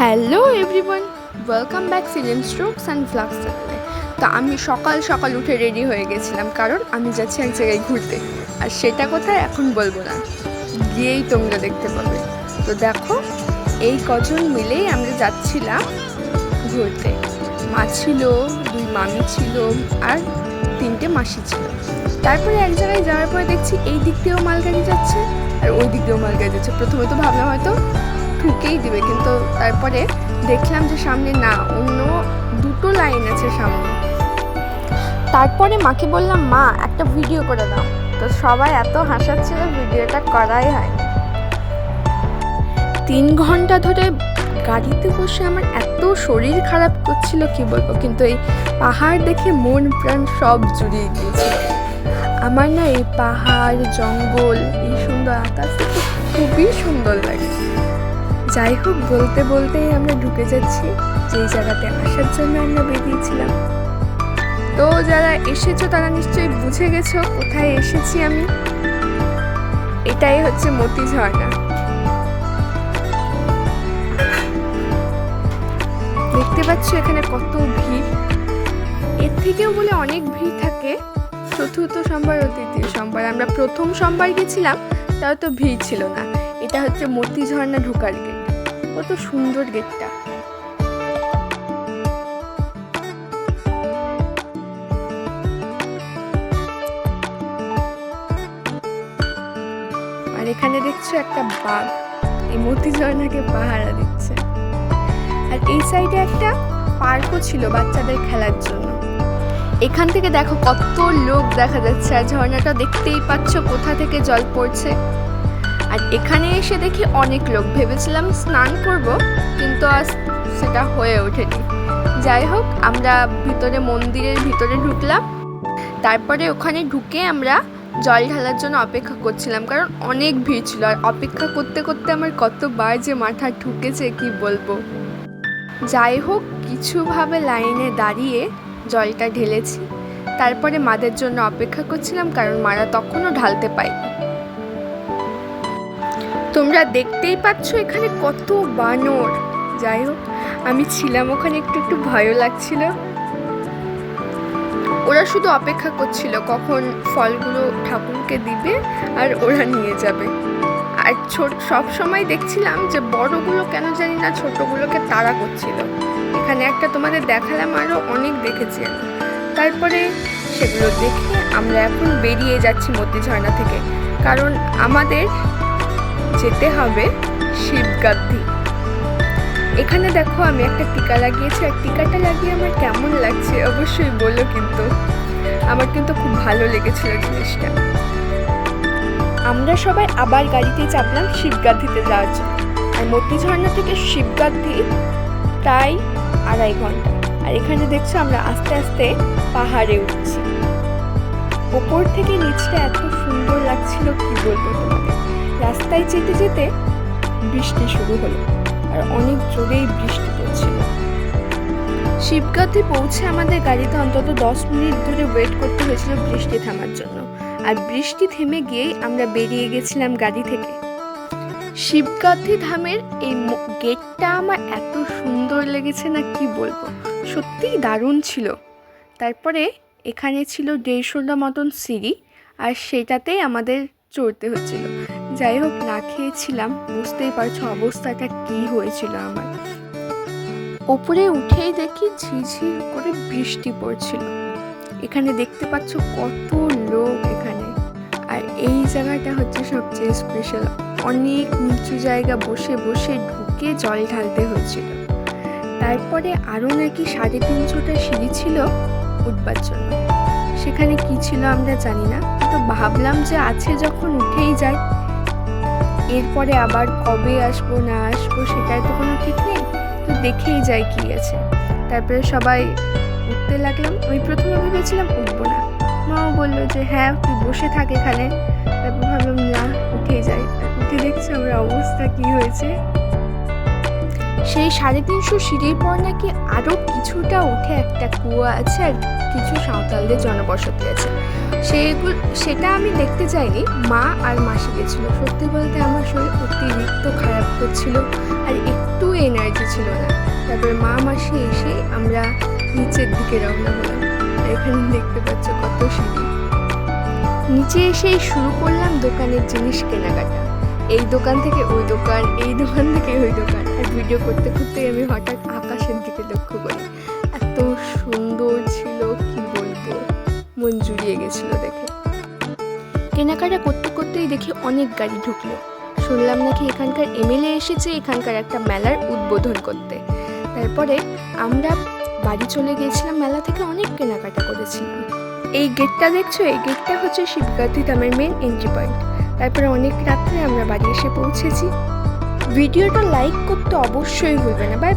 Hello everyone welcome back film strokes and flux তো আমি সকাল সকাল উঠে রেডি হয়ে গেছিলাম, কারণ আমি যাচ্ছি এক জায়গায় ঘুরতে। আর সেটা কোথায় এখন বলব না। গিয়েই তোমরা দেখতে পাবে। তো দেখো, এই কজন মিলেই আমরা যাচ্ছিলাম ঘুরতে। মা ছিল, দুই মামি ছিল আর তিনটে মাসি ছিল। তারপরে এক জায়গায় যাওয়ার পরে দেখছি এই দিক দিয়েও মালগাড়ি যাচ্ছে আর ওই দিক দিয়েও মালগাড়ি যাচ্ছে। প্রথমে তো ভাবলাম হয়তো ঠুকেই দিবে, কিন্তু তারপরে দেখলাম যে সামনে না, অন্য দুটো লাইন আছে সামনে। তারপরে মাকে বললাম, মা, একটা ভিডিও করে দাও। তো সবাই এত হাসাচ্ছিল, ভিডিওটা করাই হয় তিন ঘণ্টা ধরে গাড়িতে বসে আমার এত শরীর খারাপ করছিল, কি বলব? কিন্তু এই পাহাড় দেখে মন প্রাণ সব জুড়িয়ে গিয়েছিল আমার না এই পাহাড়, জঙ্গল, এই সুন্দর আকাশ খুবই সুন্দর লাগে। যাই হোক, বলতে বলতেই আমরা ঢুকে যাচ্ছি। যেই জায়গাতে আসার জন্য আমরা বেরিয়েছিলাম। তো যারা এসেছ, তারা নিশ্চয়ই বুঝে গেছো কোথায় এসেছি আমি। এটাই হচ্ছে মতি ঝর্ণা। দেখতে পাচ্ছ এখানে কত ভিড়। এর থেকেও বলে অনেক ভিড় থাকে। চতুর্থ সোমবার ও তৃতীয় সোমবার। আমরা প্রথম সোমবার গেছিলাম, তাও তো ভিড় ছিল না। এটা হচ্ছে মতি ঝর্ণা ঢোকার গেট কত সুন্দর গেটটা আর এখানে দেখছ একটা বাঘ, এই মতি ঝর্ণাকে পাহারা দিচ্ছে। আর এই সাইডে একটা পার্কও ছিল বাচ্চাদের খেলার জন্য। এখান থেকে দেখো কত লোক দেখা যাচ্ছে, আর ঝর্ণাটা দেখতেই পাচ্ছ কোথা থেকে জল পড়ছে। আর এখানে এসে দেখি অনেক লোক। ভেবেছিলাম স্নান করব, কিন্তু আজ সেটা হয়ে ওঠেনি। যাই হোক, আমরা ভিতরে মন্দিরের ভিতরে ঢুকলাম। তারপরে ওখানে ঢুকে আমরা জল ঢালার জন্য অপেক্ষা করছিলাম, কারণ অনেক ভিড় ছিল। আর অপেক্ষা করতে করতে আমার কতবার যে মাথা ঢুকেছে কি বলব? যাই হোক, কিছুভাবে লাইনে দাঁড়িয়ে জলটা ঢেলেছি। তারপরে মাদের জন্য অপেক্ষা করছিলাম, কারণ মারা তখনও ঢালতে পাইনি তোমরা দেখতেই পাচ্ছ এখানে কত বানর। যাই হোক, আমি ছিলাম ওখানে, একটু একটু ভয়ও লাগছিল। ওরা শুধু অপেক্ষা করছিল কখন ফলগুলো ঠাকুরকে দিবে আর ওরা নিয়ে যাবে। আর ছোট, সব সময় দেখছিলাম যে বড়গুলো কেন জানি না, ছোটগুলোকে তাড়া করছিল। এখানে একটা তোমাদের দেখালাম আরও অনেক দেখেছি আমি। তারপরে সেগুলো দেখে আমরা এখন বেরিয়ে যাচ্ছি মতি ঝর্ণা থেকে। কারণ আমাদের যেতে হবে শিবগাদ্ধি এখানে দেখো আমি একটা টিকা লাগিয়েছি, আর টিকাটা লাগিয়ে আমার কেমন লাগছে অবশ্যই বলো কিন্তু। আমার কিন্তু খুব ভালো লেগেছিল জিনিসটা। আমরা সবাই আবার গাড়িতে চাপলাম শিবগাদ্ধিতে যাওয়ার জন্য। আর মতি ঝর্ণা থেকে শিবগাদ্ধি প্রায় আড়াই ঘণ্টা। আর এখানে দেখছ আমরা আস্তে আস্তে পাহাড়ে উঠছি। ওপর থেকে নিচটা এত সুন্দর লাগছিল, কি বলব রাস্তায় যেতে যেতে বৃষ্টি শুরু হলো আর অনেক জোরেই বৃষ্টি পড়ছিল। শিবগাদ্ধি পৌঁছে আমাদের গাড়িতে অন্তত দশ মিনিট ধরে ওয়েট করতে হয়েছিল বৃষ্টি থামার জন্য। আর বৃষ্টি থেমে গিয়েই আমরা বেরিয়ে গেছিলাম গাড়ি থেকে। শিবগাদ্ধি ধামের এই গেটটা আমার এত সুন্দর লেগেছে না কি বলব? সত্যিই দারুণ ছিল। তারপরে এখানে ছিল দেড়শোটা মতন সিঁড়ি আর সেটাতেই আমাদের চড়তে হচ্ছিল। যাই হোক না খেয়েছিলাম। বুঝতেই পারছ অবস্থাটা কি হয়েছিল আমার। ওপরে উঠেই দেখি ঝিরঝির করে বৃষ্টি পড়ছিল। এখানে দেখতে পাচ্ছ কত লোক এখানে। আর এই জায়গাটা হচ্ছে সবচেয়ে স্পেশাল অনেক নিচু জায়গা বসে বসে ঢুকে জল ঢালতে হয়েছিল। তারপরে আরও নাকি সাড়ে তিনশোটা সিঁড়ি ছিল উঠবার জন্য। সেখানে কি ছিল আমরা জানি না। তো ভাবলাম যে আছে যখন উঠেই যাই এরপরে আবার কবে আসব, না আসব সেটার তো কোনো ঠিক নেই। তো দেখেই যাই কি আছে। তারপরে সবাই উঠতে লাগলাম। আমি প্রথমে ভেবেছিলাম উঠবো না। মাও বলল যে হ্যাঁ তুই বসে থাক এখানে। তারপর ভাবলাম, না উঠে যাই। উঠে দেখছি আমার অবস্থা কি হয়েছে। সেই সাড়ে তিনশো সিঁড়ির পর নাকি আরও কিছুটা উঠে একটা কুয়া আছে আর কিছু সাঁওতালদের জনবসতি আছে। সেগুলো, সেটা আমি দেখতে চাইনি। মা আর মাসি গেছিল। সত্যি বলতে আমার শরীর অতিরিক্ত খারাপ করছিল আর একটু এনার্জি ছিল না। তারপরে মা, মাসি এসে আমরা নিচের দিকে রওনা হলাম। এখানে দেখতে পাচ্ছ কত সিঁড়ি। নিচে এসেই শুরু করলাম দোকানের জিনিস কেনাকাটা। এই দোকান থেকে ওই দোকান, এই দোকান থেকে ওই দোকান। আর ভিডিও করতে করতে আমি হঠাৎ আকাশের দিকে লক্ষ্য করি। এত সুন্দর ছিল, কি বলব? মন জুড়িয়ে গেছিল দেখে। কেনাকাটা করতে করতেই দেখি অনেক গাড়ি ঢুকলো। শুনলাম নাকি এখানকার এমএলএ এসেছে, এখানকার একটা মেলার উদ্বোধন করতে। তারপরে আমরা বাড়ি চলে গিয়েছিলাম, মেলা থেকে অনেক কেনাকাটা করেছিলাম। এই গেটটা দেখছ? এই গেটটা হচ্ছে শিবগাতি ধামের মেন এন্ট্রি পয়েন্ট তারপরে অনেক রাত্রে আমরা বাড়ি এসে পৌঁছেছি। ভিডিওটা লাইক করতে অবশ্যই ভুলবে না। বাই